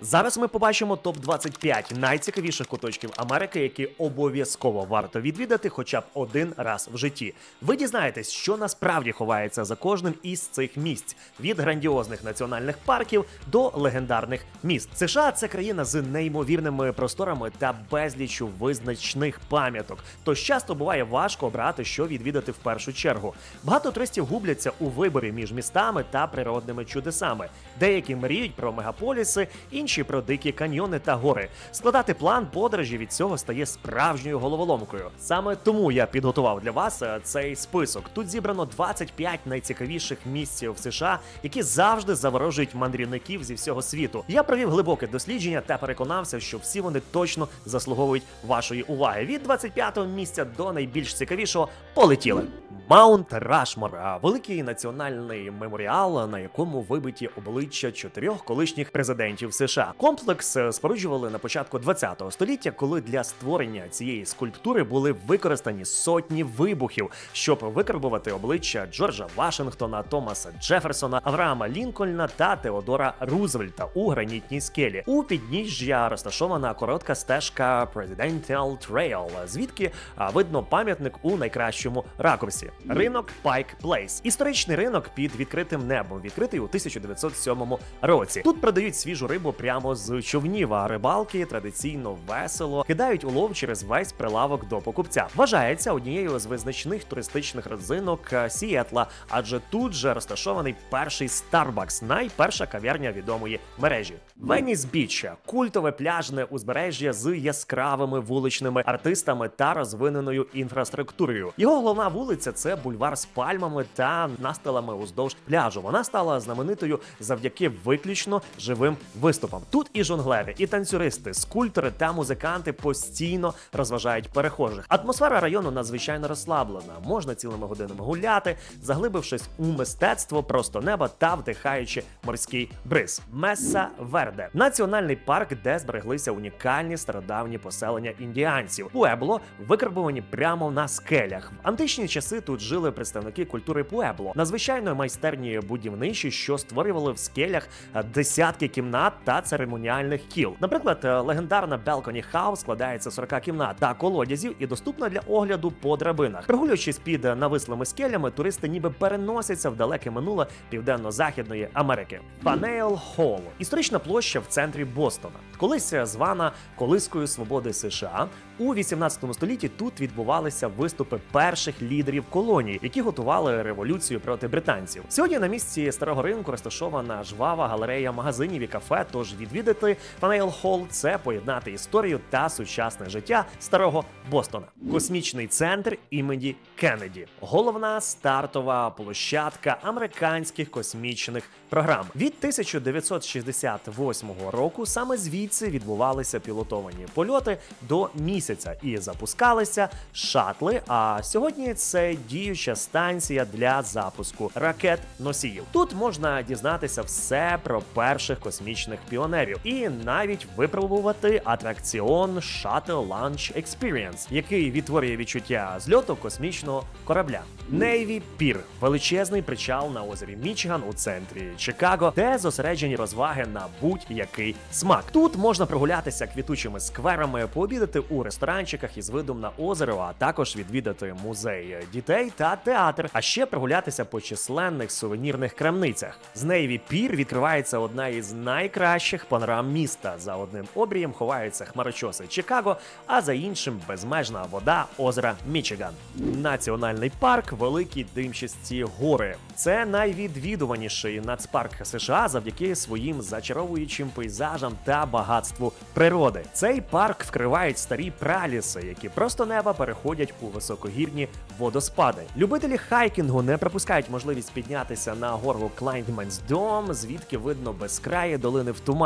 Зараз ми побачимо топ 25 найцікавіших куточків Америки, які обов'язково варто відвідати хоча б один раз в житті. Ви дізнаєтесь, що насправді ховається за кожним із цих місць від грандіозних національних парків до легендарних міст. США це країна з неймовірними просторами та безліччю визначних пам'яток. Тож часто буває важко обрати, що відвідати в першу чергу. Багато туристів губляться у виборі між містами та природними чудесами. Деякі мріють про мегаполіси, інші про дикі каньйони та гори. Складати план подорожі від цього стає справжньою головоломкою. Саме тому я підготував для вас е, цей список. Тут зібрано 25 найцікавіших місць в США, які завжди заворожують мандрівників зі всього світу. Я провів глибоке дослідження та переконався, що всі вони точно заслуговують вашої уваги. Від 25-го місця до найбільш цікавішого полетіли. Маунт Рашмор великий національний меморіал, на якому вибиті обличчя чотирьох колишніх президентів США. Комплекс е, споруджували на початку 20-го століття, коли для створення цієї скульптури були використані сотні вибухів, щоб викарбувати обличчя Джорджа Вашингтона, Томаса Джеферсона, Авраама Лінкольна та Теодора Рузвельта у гранітній скелі. У підніжжя розташована коротка стежка Presidential Trail, звідки видно пам'ятник у найкращому ракурсі. Ринок Pike Place. Історичний ринок під відкритим небом, відкритий у 1907 році. Тут продають свіжу рибу прямо з човнів, а рибалки традиційно весело кидають улов через весь прилавок до покупця. Вважається однією з визначних туристичних родзинок е, Сіетла, адже тут же розташований перший Starbucks, найперша кав'ярня відомої мережі. Веніс Біч культове пляжне узбережжя з яскравими вуличними артистами та розвиненою інфраструктурою. Його головна вулиця це бульвар з пальмами та настилами уздовж пляжу. Вона стала знаменитою завдяки виключно живим виступам. Тут і жонглери, і танцюристи, скульптори та музиканти постійно розважають перехожих. Атмосфера району надзвичайно розслаблена. Можна цілими годинами гуляти, заглибившись у мистецтво просто неба та вдихаючи морський бриз. Меса Верде національний парк, де збереглися унікальні стародавні поселення індіанців. Пуебло викарбовані прямо на скелях. В античні часи тут жили представники культури Пуебло, надзвичайно майстерні будівничі, що створювали в скелях десятки кімнат та церемоніальних кіл. Наприклад, е, легендарна Balcony House складається з 40 кімнат та колодязів і доступна для огляду по драбинах. Прогулюючись під навислими скелями, туристи ніби переносяться в далеке минуле південно-західної Америки. Фанейл Холл – історична площа в центрі Бостона, колись звана колискою свободи США. У 18 столітті тут відбувалися виступи перших лідерів колонії, які готували революцію проти британців. Сьогодні на місці старого ринку розташована жвава галерея магазинів і кафе. Тож відвідати Фанейл Холл – це поєднати історію та сучасне життя старого Бостона. Космічний центр імені Кеннеді, головна стартова площадка американських космічних програм. Від 1968 року саме звідси відбувалися пілотовані польоти до місяця і запускалися шатли. А сьогодні це діюча станція для запуску ракет носіїв. Тут можна дізнатися все про перших космічних піонерів і навіть випробувати атракціон Shuttle Launch Experience, який відтворює відчуття зльоту космічного корабля. Navy Pier – величезний причал на озері Мічиган у центрі Чикаго, де зосереджені розваги на будь-який смак. Тут можна прогулятися квітучими скверами, пообідати у ресторанчиках із видом на озеро, а також відвідати музей дітей та театр, а ще прогулятися по численних сувенірних крамницях. З Navy Pier відкривається одна із найкращих панорам міста. За одним обрієм ховаються хмарочоси Чикаго, а за іншим безмежна вода озера Мічиган. Національний парк Великі Димчасті гори. Це найвідвідуваніший нацпарк США завдяки своїм зачаровуючим пейзажам та багатству природи. Цей парк вкривають старі праліси, які просто неба переходять у високогірні водоспади. Любителі хайкінгу не пропускають можливість піднятися на гору Клайндман's Dome, звідки видно безкраї долини в тумані,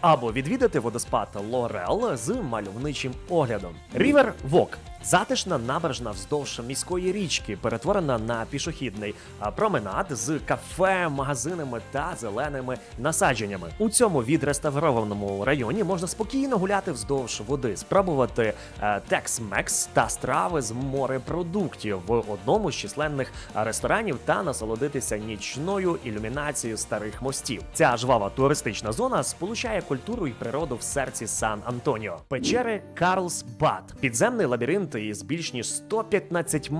або відвідати водоспад Лорел з мальовничим оглядом. Рівер Вок Затишна набережна вздовж міської річки перетворена на пішохідний променад з кафе, магазинами та зеленими насадженнями. У цьому відреставрованому районі можна спокійно гуляти вздовж води, спробувати Tex-Mex та страви з морепродуктів в одному з численних ресторанів та насолодитися нічною ілюмінацією старих мостів. Ця жвава туристична зона сполучає культуру і природу в серці Сан-Антоніо. Печери Карлсбад, підземний лабіринт із більш ніж 115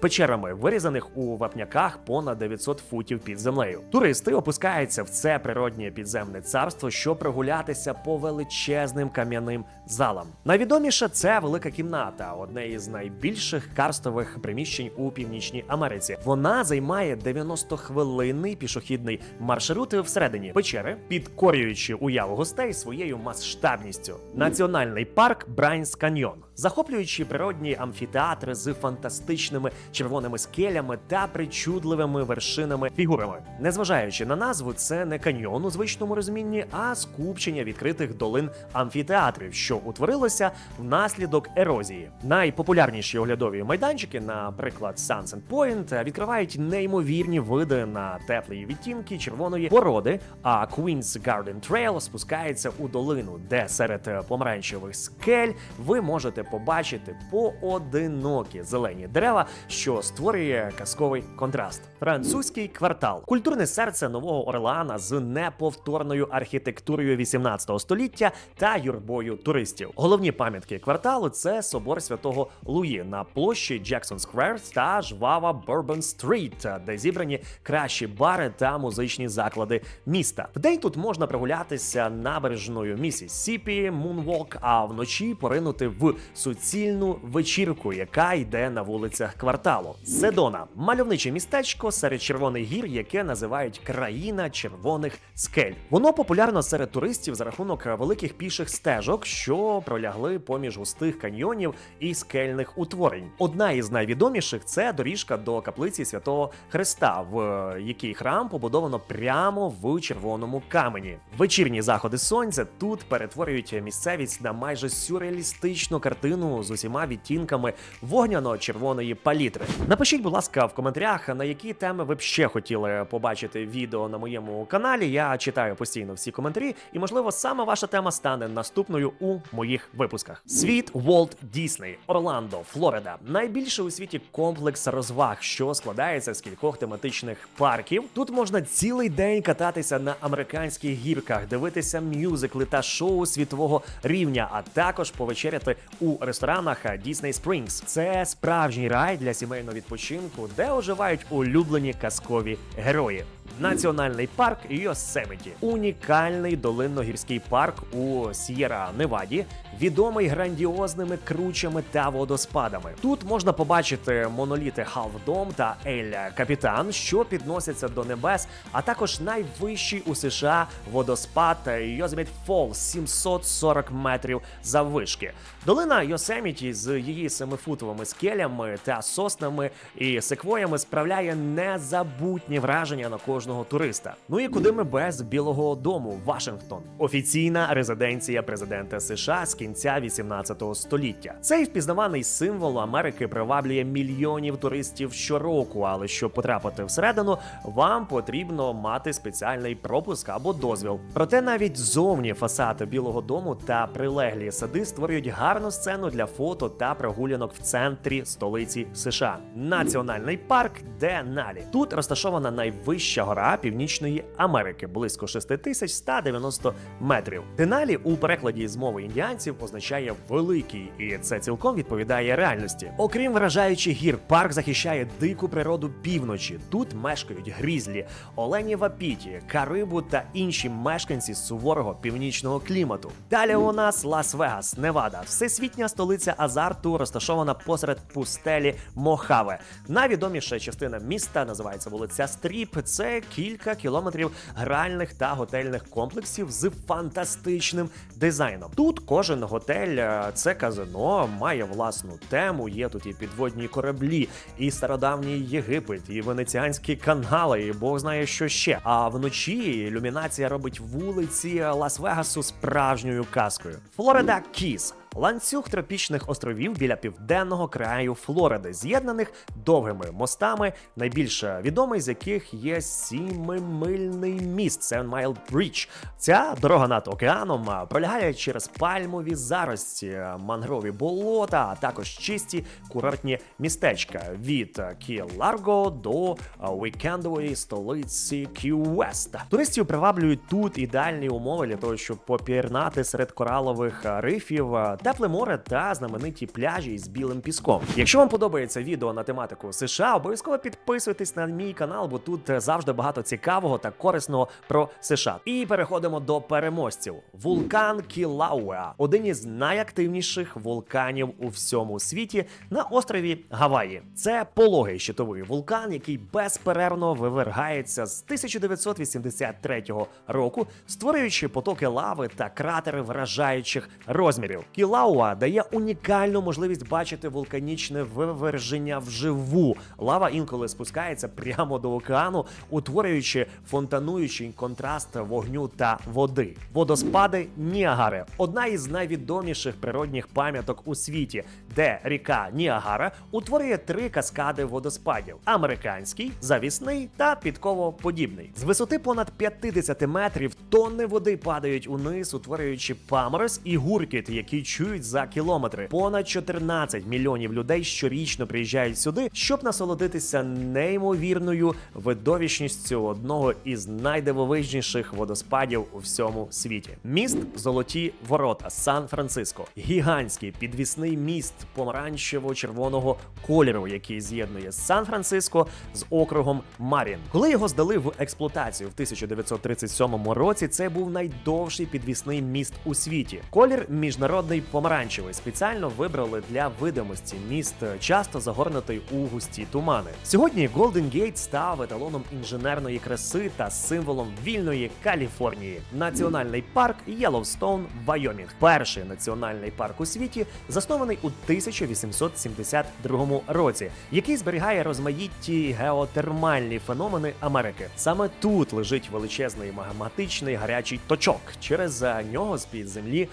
печерами, вирізаних у вапняках понад 900 футів під землею. Туристи опускаються в це природнє підземне царство, щоб прогулятися по величезним кам'яним залам. Найвідоміше це велика кімната, одне із найбільших карстових приміщень у північній Америці. Вона займає 90-хвилинний пішохідний маршрут всередині печери, підкорюючи уяву гостей своєю масштабністю. Національний парк Брайнс Каньйон, захоплюючи природні амфітеатри з фантастичними червоними скелями та причудливими вершинами фігурами. Незважаючи на назву, це не каньйон у звичному розумінні, а скупчення відкритих долин амфітеатрів, що утворилося внаслідок ерозії. Найпопулярніші оглядові майданчики, наприклад, Sunset Point, відкривають неймовірні види на теплі відтінки червоної породи. А Queen's Garden Trail спускається у долину, де серед помаранчевих скель ви можете побачити поодинокі зелені дерева, що створює казковий контраст. Французький квартал культурне серце нового Орлеана з неповторною архітектурою 18 століття та юрбою туристів. Головні пам'ятки кварталу це собор святого Луї на площі Джексон Сквер та жвава Бурбон Стріт, де зібрані кращі бари та музичні заклади міста. Вдень тут можна прогулятися набережною Місісіпі, Мунвок, а вночі поринути в суцільну вечірку, яка йде на вулицях кварталу. Седона мальовниче містечко серед червоних гір, яке називають країна червоних скель. Воно популярно серед туристів за рахунок великих піших стежок, що пролягли поміж густих каньйонів і скельних утворень. Одна із найвідоміших це доріжка до каплиці святого Христа, в якій храм побудовано прямо в червоному камені. Вечірні заходи сонця тут перетворюють місцевість на майже сюрреалістичну картину з усіма відтінками вогняно-червоної палітри. Напишіть, будь ласка, в коментарях, на які теми ви б ще хотіли побачити відео на моєму каналі. Я читаю постійно всі коментарі, і можливо саме ваша тема стане наступною у моїх випусках. Світ Волт Дісней, Орландо, Флорида. Найбільший у світі комплекс розваг, що складається з кількох тематичних парків. Тут можна цілий день кататися на американських гірках, дивитися мюзикли та шоу світового рівня, а також повечеряти у ресторанах Disney Springs. Це справжній рай для сімейного відпочинку, де оживають улюблені казкові герої. Національний парк Йосеміті унікальний долинно-гірський парк у С'єра Неваді, відомий грандіозними кручами та водоспадами. Тут можна побачити моноліти Халфдом та Ель Капітан, що підносяться до небес, а також найвищий у США водоспад Йоземіт Фолс 740 метрів заввишки. Долина Йосеміті з її семифутовими скелями та соснами і секвоями справляє незабутні враження на кожного туриста. Ну і куди ми без Білого Дому, Вашингтон, офіційна резиденція президента США з кінця 18 століття. Цей впізнаваний символ Америки приваблює мільйонів туристів щороку. Але щоб потрапити всередину, вам потрібно мати спеціальний пропуск або дозвіл. Проте навіть зовні фасад Білого Дому та прилеглі сади створюють гарну сцену для фото та прогулянок в центрі столиці США. Національний парк Деналі. Тут розташована найвища гора Північної Америки, близько 6190 метрів. Деналі у перекладі з мови індіанців означає великий, і це цілком відповідає реальності. Окрім вражаючих гір, парк захищає дику природу півночі. Тут мешкають грізлі, олені вапіті, карибу та інші мешканці суворого північного клімату. Далі у нас Лас-Вегас, Невада, всесвітня столиця азарту, розташована посеред пустелі Мохаве. Найвідоміша частина міста називається вулиця Стріп. Це кілька кілометрів гральних та готельних комплексів з фантастичним дизайном. Тут кожен готель е, це казино, має власну тему. Є тут і підводні кораблі, і стародавній Єгипет, і венеціанські канали, і Бог знає що ще. А вночі ілюмінація робить вулиці Лас-Вегасу справжньою казкою. Флорида Кіс. Ланцюг тропічних островів біля південного краю Флориди, з'єднаних довгими мостами, найбільш відомий з яких є сімимильний міст Seven Mile Bridge. Ця дорога над океаном пролягає через пальмові зарості, мангрові болота, а також чисті курортні містечка від Кі-Ларго до а, вікендової столиці Кі-Вест. Туристів приваблюють тут ідеальні умови для того, щоб попірнати серед коралових рифів, тепле море та знамениті пляжі з білим піском. Якщо вам подобається відео на тематику США, обов'язково підписуйтесь на мій канал, бо тут завжди багато цікавого та корисного про США. І переходимо до переможців. Вулкан Кілауеа один із найактивніших вулканів у всьому світі на острові Гаваї. Це пологий щитовий вулкан, який безперервно вивергається з 1983 року, створюючи потоки лави та кратери вражаючих розмірів. Кілауа дає унікальну можливість бачити вулканічне виверження вживу. Лава інколи спускається прямо до океану, утворюючи фонтануючий контраст вогню та води. Водоспади Ніагари одна із найвідоміших природних пам'яток у світі, де ріка Ніагара утворює три каскади водоспадів: американський, завісний та підковоподібний. З висоти понад 50 метрів тонни води падають униз, утворюючи паморозь і гуркіт, які чують за кілометри. Понад 14 мільйонів людей щорічно приїжджають сюди, щоб насолодитися неймовірною видовищністю одного із найдивовижніших водоспадів у всьому світі. Міст Золоті Ворота Сан-Франциско, гігантський підвісний міст помаранчево-червоного кольору, який з'єднує Сан-Франциско з округом Марін. Коли його здали в експлуатацію в 1937 році, це був найдовший підвісний міст у світі. Колір міжнародний помаранчевий спеціально вибрали для видимості. Міст часто загорнутий у густі тумани. Сьогодні Golden Gate став еталоном інженерної краси та символом вільної Каліфорнії. Національний парк Єловстоун, Вайомінг. Перший національний парк у світі заснований у 1872 році, який зберігає розмаїтті геотермальні феномени Америки. Саме тут лежить величезний магматичний гарячий точок. Через нього з під землі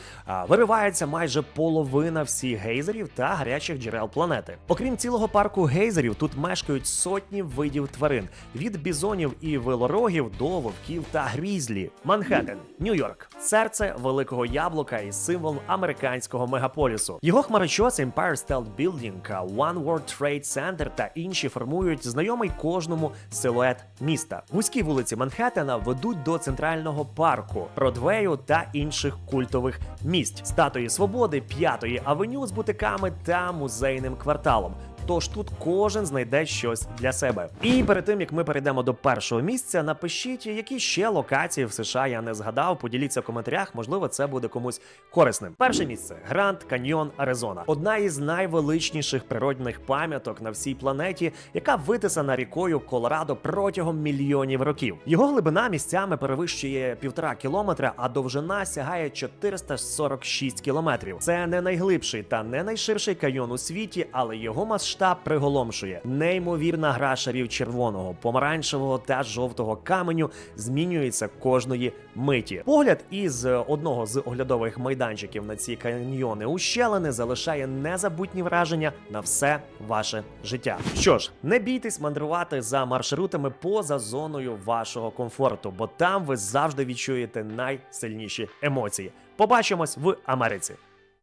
виривається майже половина всіх гейзерів та гарячих джерел планети. Окрім цілого парку гейзерів, тут мешкають сотні видів тварин від бізонів і велорогів до вовків та грізлі. Манхеттен, Нью-Йорк, серце великого яблука і символ американського мегаполісу. Його хмарочос Empire State Building, One World Trade Center та інші формують знайомий кожному силует міста. Вузькі вулиці Манхеттена ведуть до центрального парку, Бродвею та інших культових місць, статуї свободи, п'ятої авеню з бутиками та музейним кварталом. Тож тут кожен знайде щось для себе. І перед тим як ми перейдемо до першого місця, напишіть, які ще локації в США я не згадав. Поділіться в коментарях, можливо, це буде комусь корисним. Перше місце Гранд Каньйон, Аризона, одна із найвеличніших природних пам'яток на всій планеті, яка витисана рікою Колорадо протягом мільйонів років. Його глибина місцями перевищує півтора кілометра, а довжина сягає 446 кілометрів. Це не найглибший та не найширший каньйон у світі, але його масштаб приголомшує. Неймовірна гра шарів червоного, помаранчевого та жовтого каменю змінюється кожної миті. Погляд із одного з оглядових майданчиків на ці каньйони ущелини залишає незабутні враження на все ваше життя. Що ж, не бійтесь мандрувати за маршрутами поза зоною вашого комфорту, бо там ви завжди відчуєте найсильніші емоції. Побачимось в Америці.